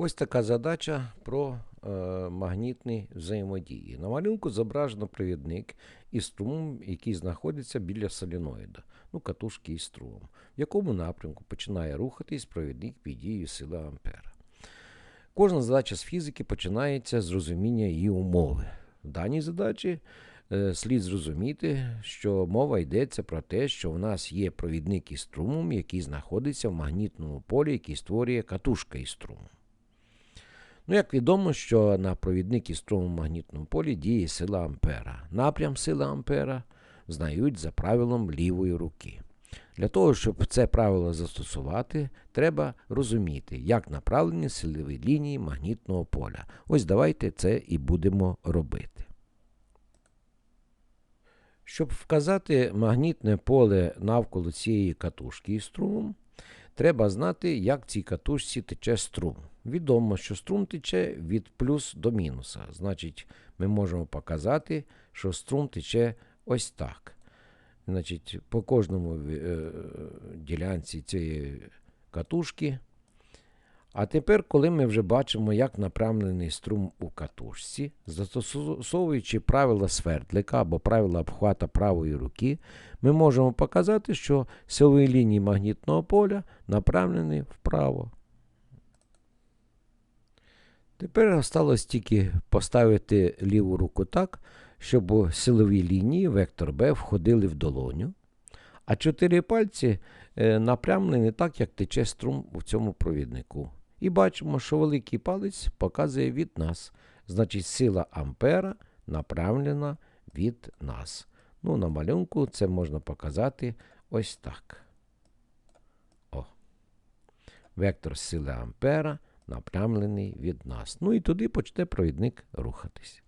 Ось така задача про е, магнітні взаємодії. На малюнку зображено провідник із струмом, який знаходиться біля соліноїда, ну, катушки із струмом, в якому напрямку починає рухатись провідник під дією сили Ампера. Кожна задача з фізики починається з розуміння її умови. В даній задачі е, слід зрозуміти, що мова йдеться про те, що в нас є провідник із струмом, який знаходиться в магнітному полі, який створює катушка із струмом. Ну, як відомо, що на провідник із струмом в магнітному полі діє сила Ампера. Напрям сили Ампера знають за правилом лівої руки. Для того, щоб це правило застосувати, треба розуміти, як направлені силові лінії магнітного поля. Ось давайте це і будемо робити. Щоб вказати магнітне поле навколо цієї катушки із струмом, треба знати, як цій катушці тече струм. Відомо, що струм тече від плюс до мінуса. Значить, ми можемо показати, що струм тече ось так. Значить, по кожному е, ділянці цієї катушки. А тепер, коли ми вже бачимо, як направлений струм у катушці, застосовуючи правила свердлика або правила обхвата правої руки, ми можемо показати, що силові лінії магнітного поля направлені вправо. Тепер осталось тільки поставити ліву руку так, щоб силові лінії вектор B входили в долоню, а чотири пальці е, напрямлені так, як тече струм у цьому провіднику. І бачимо, що великий палець показує від нас. Значить, сила Ампера направлена від нас. Ну, на малюнку це можна показати ось так. О. Вектор сили Ампера направлений від нас. Ну і туди почне провідник рухатись.